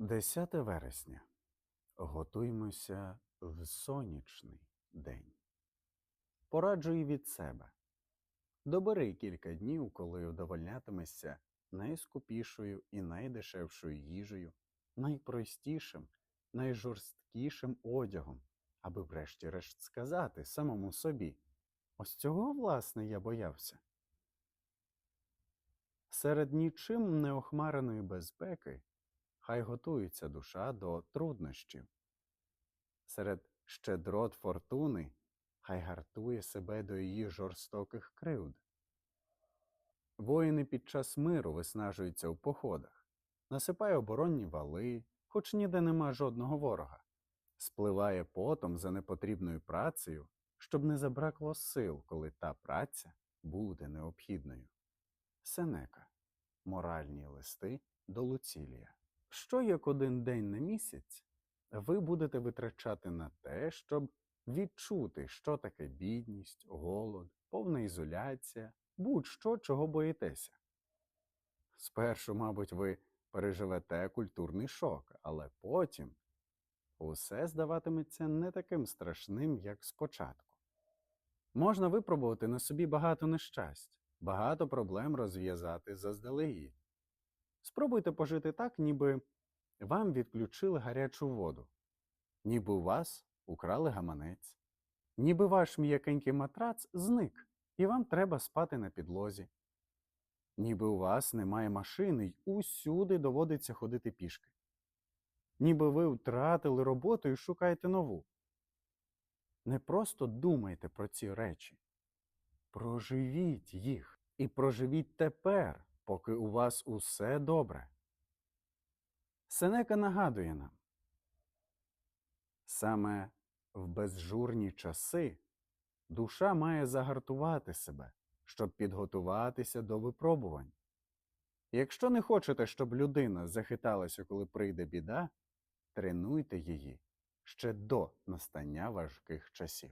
10 вересня. Готуймося в сонячний день. Пораджую від себе. Добери кілька днів, коли удовольнятимешся найскупішою і найдешевшою їжею, найпростішим, найжорсткішим одягом, аби врешті-решт сказати самому собі ось цього, власне, я боявся. Серед нічим неохмареної безпеки хай готується душа до труднощів. Серед щедрот фортуни хай гартує себе до її жорстоких кривд. Воїни під час миру виснажуються в походах, насипає оборонні вали, хоч ніде нема жодного ворога, спливає потом за непотрібною працею, щоб не забракло сил, коли та праця буде необхідною. Сенека. Моральні листи до Луцілія. Що як один день на місяць ви будете витрачати на те, щоб відчути, що таке бідність, голод, повна ізоляція, будь-що, чого боїтеся? Спершу, мабуть, ви переживете культурний шок, але потім усе здаватиметься не таким страшним, як спочатку. Можна випробувати на собі багато нещасть, багато проблем розв'язати заздалегідь. Спробуйте пожити так, ніби вам відключили гарячу воду, ніби у вас украли гаманець, ніби ваш м'якенький матрац зник, і вам треба спати на підлозі, ніби у вас немає машини й усюди доводиться ходити пішки, ніби ви втратили роботу і шукаєте нову. Не просто думайте про ці речі, проживіть їх і проживіть тепер, поки у вас усе добре. Сенека нагадує нам саме в безжурні часи душа має загартувати себе, щоб підготуватися до випробувань. Якщо не хочете, щоб людина захиталася, коли прийде біда, тренуйте її ще до настання важких часів.